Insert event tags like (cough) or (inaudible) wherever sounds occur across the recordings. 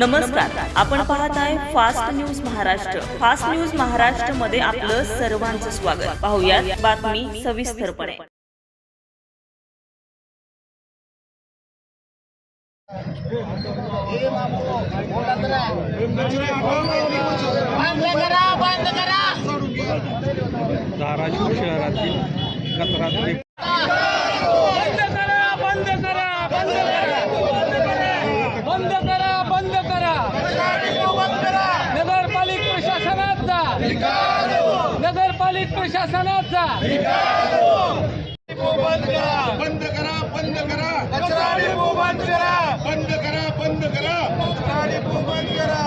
नमस्कार. आपण पाहताय fast news Maharashtra. Fast news महाराष्ट्रमध्ये आपलं सर्वांचं स्वागत. पाहुयात बातमी सविस्तरपणे. धाराशिव शहरातील कचरा ते बंद करा बंद करा बंद करा बंद करा बंद करा नगरपालिक प्रशासनाचा नगरपालिक प्रशासनाचा बंद करा. बंद करा बंद करा. बंद करा बंद करा. बंद करा कचरा डिपो बंद करा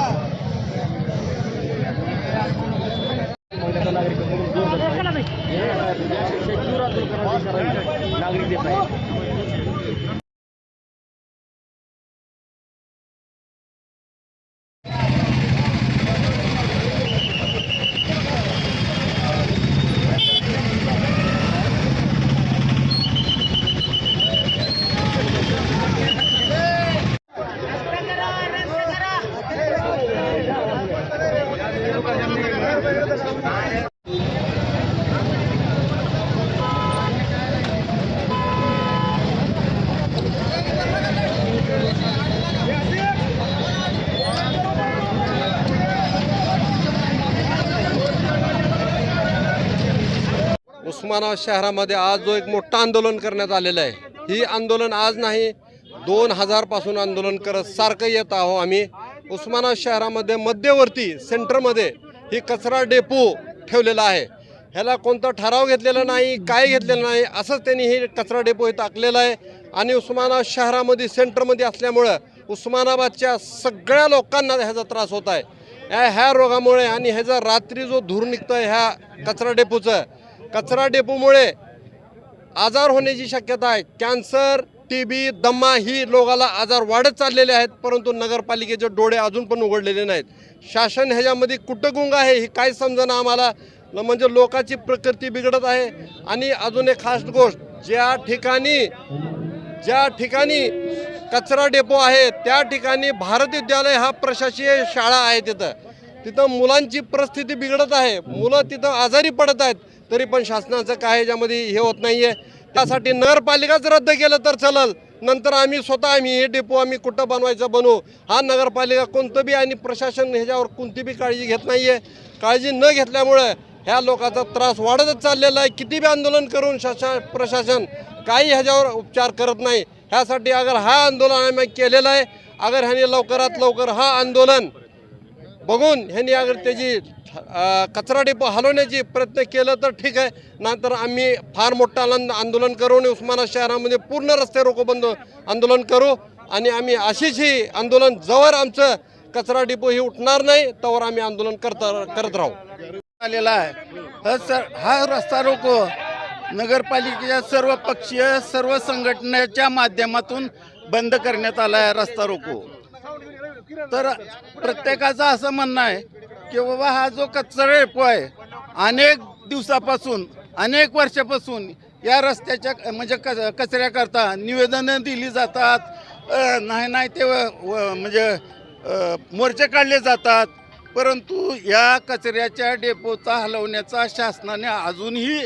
उस्मानाबाद शहरामध्ये आज जो एक मोठं आंदोलन करण्यात आलेलं आहे ही आंदोलन आज नाही दोन हजारपासून आंदोलन करत सारखं येत आहो आम्ही. उस्मानाबाद शहरामध्ये मध्यवर्ती सेंटरमध्ये ही कचरा डेपो ठेवलेला आहे. ह्याला कोणता ठराव घेतलेला नाही काय घेतलेलं नाही असंच त्यांनी हे कचरा डेपो हे टाकलेलं आहे. आणि उस्मानाबाद शहरामध्ये सेंटरमध्ये असल्यामुळं उस्मानाबादच्या सगळ्या लोकांना ह्याचा त्रास होत आहे. ह्या ह्या रोगामुळे आणि ह्याचा रात्री जो धूर निघतो आहे ह्या कचरा डेपोचं कचरा डेपोमुळे आजार होण्याची शक्यता आहे. कॅन्सर टी बी दमा ही लोकाला आजार वाढत चाललेले आहेत परंतु नगरपालिकेचे डोळे अजून पण उघडलेले नाहीत. शासन ह्याच्यामध्ये कुठं गुंग आहे ही काय समजणं आम्हाला? म्हणजे लोकांची प्रकृती बिघडत आहे. आणि अजून एक खास गोष्ट ज्या ठिकाणी ज्या ठिकाणी कचरा डेपो आहे त्या ठिकाणी भारत विद्यालय हा प्रशासकीय शाळा आहे तिथं. तिथं मुलांची परिस्थिती बिघडत आहे. मुलं तिथं आजारी पडत आहेत तरी पण शासनाचं काय याच्यामध्ये हे होत नाही आहे त्यासाठी नगरपालिकाच रद्द केलं तर चलल. नंतर आम्ही स्वतः आम्ही हे डेपो आम्ही कुठं बनवायचं बनवू? हा नगरपालिका कोणतं बी आणि प्रशासन ह्याच्यावर कोणती बी काळजी घेत नाही आहे काळजी न घेतल्यामुळं ह्या लोकांचा त्रास वाढतच चाललेला आहे. किती बी आंदोलन करून शासन प्रशासन काही ह्याच्यावर उपचार करत नाही. ह्यासाठी अगर हा आंदोलन आम्ही केलेलं आहे अगर ह्याने लवकरात लवकर हा आंदोलन बघून ह्यांनी अगर त्याची कचरा डेपो हलवण्याची प्रयत्न केलं तर ठीक आहे. नंतर आम्ही फार मोठं आनंद आंदोलन करू आणि उस्मानाबाद शहरामध्ये पूर्ण रस्ते रोको बंद आंदोलन करू. आणि आम्ही अशीच ही आंदोलन जवळ आमचं कचरा डेपो ही उठणार नाही तवर आम्ही आंदोलन करत करत राहू. आलेला आहे. हा सर हा रस्ता रोको. नगरपालिकेच्या सर्व पक्षीय सर्व संघटनेच्या माध्यमातून बंद करण्यात आला आहे रस्ता रोको. तर प्रत्येकाचं असं म्हणणं आहे की बाबा हा जो कचरा डेपो आहे अनेक दिवसापासून अनेक वर्षापासून या रस्त्याच्या म्हणजे कच कचऱ्याकरता निवेदनं दिली जातात नाही नाही ते व- म्हणजे मोर्चे काढले जातात. परंतु या कचऱ्याच्या डेपोचा हलवण्याचा शासनाने अजूनही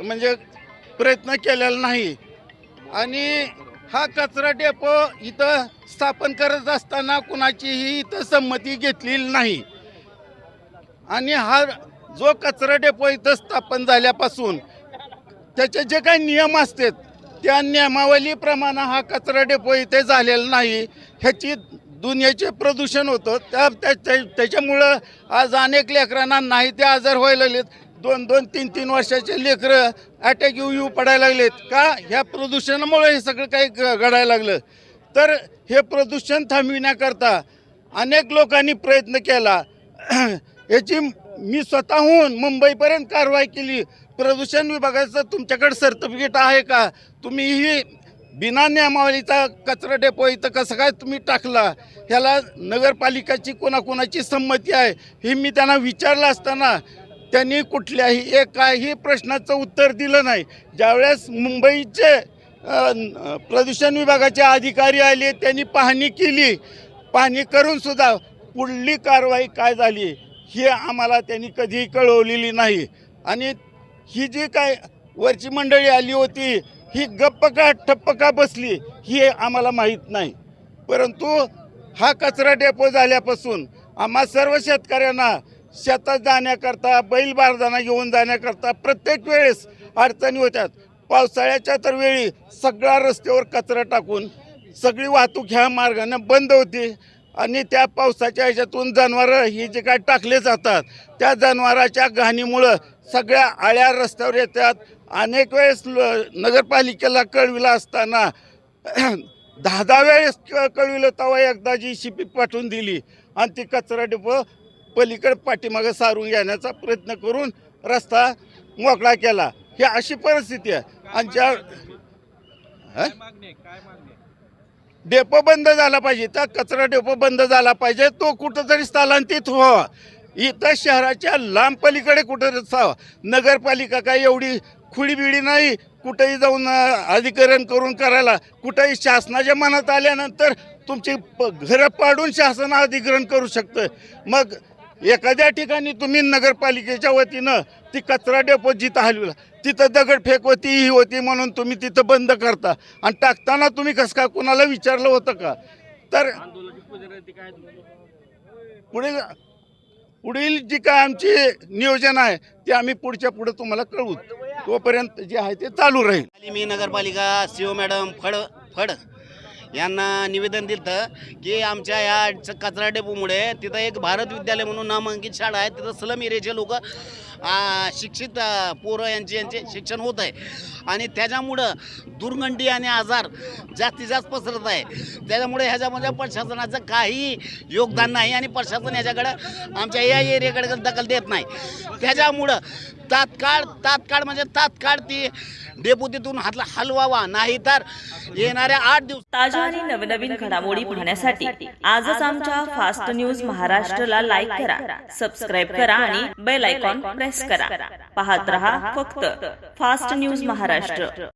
म्हणजे प्रयत्न केलेला नाही. आणि हा कचरा डेपो इथं स्थापन करत असताना कुणाचीही इथं संमती घेतलेली नाही. आणि हा जो कचरा डेपो इथं स्थापन झाल्यापासून त्याचे जे काही नियम असतात त्या नियमावलीप्रमाणे हा कचरा डेपो इथे झालेला नाही. ह्याची दुनियाचे प्रदूषण होतं. त्या त्या- त्याच्यामुळं आज अनेक लेकरांना नाही ते आजार व्हायला लागलेत. दोन दोन तीन तीन वर्षाचे लेकरं अटॅक येऊ येऊ पडायला लागलेत. का? ह्या प्रदूषणामुळे हे सगळं काही घ- घडायला लागलं. तर हे प्रदूषण थांबविण्याकरता अनेक लोकांनी प्रयत्न केला. (clears throat) याची मी स्वतःहून मुंबईपर्यंत कारवाई केली. प्रदूषण विभागाचं तुमच्याकडे सर्टिफिकेट आहे का? तुम्ही ही बिना नियमावलीचा कचरा डेपो इथं कसं काय तुम्ही टाकला? ह्याला नगरपालिकाची कोणाकोणाची संमती आहे? हे मी त्यांना विचारलं असताना त्यांनी कुठल्याही एकाही प्रश्नाचं उत्तर दिलं नाही. ज्यावेळेस मुंबईचे प्रदूषण विभागाचे अधिकारी आले त्यांनी पाहणी केली. पाहणी करूनसुद्धा पुढली कारवाई काय झाली? ही आम्हाला त्यांनी कधीही कळवलेली नाही. आणि ही जी काय वरची मंडळी आली होती ही गप्प का ठप्प का बसली ही आम्हाला माहीत नाही. परंतु हा कचरा डेपो झाल्यापासून आम्हा सर्व शेतकऱ्यांना शेतात जाण्याकरता बैल बारदाना घेऊन जाण्याकरता प्रत्येक वेळेस अडचणी होत्यात. पावसाळ्याच्या तर वेळी सगळा रस्त्यावर कचरा टाकून सगळी वाहतूक ह्या मार्गाने बंद होती. आणि त्या पावसाच्या ह्याच्यातून जनावरं ही जे काय टाकले जातात त्या जनावराच्या घाणीमुळं सगळ्या आळ्या रस्त्यावर येतात. अनेक वेळेस ल- नगरपालिकेला कळविला असताना (clears throat) दहा दहा वेळेस कळविलं तेव्हा एकदा जी शिपी पाठवून दिली. आणि ती कचरा डेपो पलीकडे पाठीमागं सारून घेण्याचा प्रयत्न करून रस्ता मोकळा केला. ही अशी परिस्थिती आहे. आणि ज्या डेपो बंद झाला पाहिजे. त्या कचरा डेपो बंद झाला पाहिजे. तो कुठंतरी स्थलांतरित व्हावा. इथं शहराच्या लांब पलीकडे कुठं असावा नगरपालिका काय एवढी खुळीबिळी नाही? कुठेही जाऊन अधिकरण करून करायला. कुठेही शासनाच्या मनात आल्यानंतर तुमची प घरं पाडून शासन अधिग्रहण करू शकतं. मग एखाद्या ठिकाणी तुम्ही नगरपालिकेच्या वतीनं ती कचरा डेपो जिथं हलविला तिथं दगडफेक होती ही होती म्हणून तुम्ही तिथं बंद करता. आणि टाकताना तुम्ही कसं का कुणाला विचारलं होतं का? तर पुढे पुढील जी काय आमची नियोजन आहे ते आम्ही पुढच्या पुढे तुम्हाला कळवू. तोपर्यंत जे आहे ते चालू राहील. मी नगरपालिका सीओ मॅडम फड फड यांना निवेदन दिलं की आमच्या या कचरा डेपोमुळे तिथं एक भारत विद्यालय म्हणून नामांकित शाळा आहे. तिथं स्लम एरियाचे लोक शिक्षित पोरं यांचे यांचे शिक्षण होत आहे. आणि त्याच्यामुळं दुर्गंडी आणि आजार जास्तीत जास्त पसरत आहे. त्याच्यामुळे ह्याच्यामध्ये प्रशासनाचं काही योगदान नाही आणि प्रशासन ह्याच्याकडं आमच्या या एरियाकडे दखल देत नाही. त्याच्यामुळं तात्काळ तात्काळ म्हणजे तात्काळ ती डेपुटीतून हातला हलवावा. नाही तर येणाऱ्या आठ दिवस ताज्या आणि नवनवीन घडामोडी पाहण्यासाठी आजच आमच्या फास्ट न्यूज महाराष्ट्रला लाईक करा सबस्क्राईब करा आणि बेल आयकॉन प्रेस करा. पाहत रहा फक्त. Fast news Maharashtra.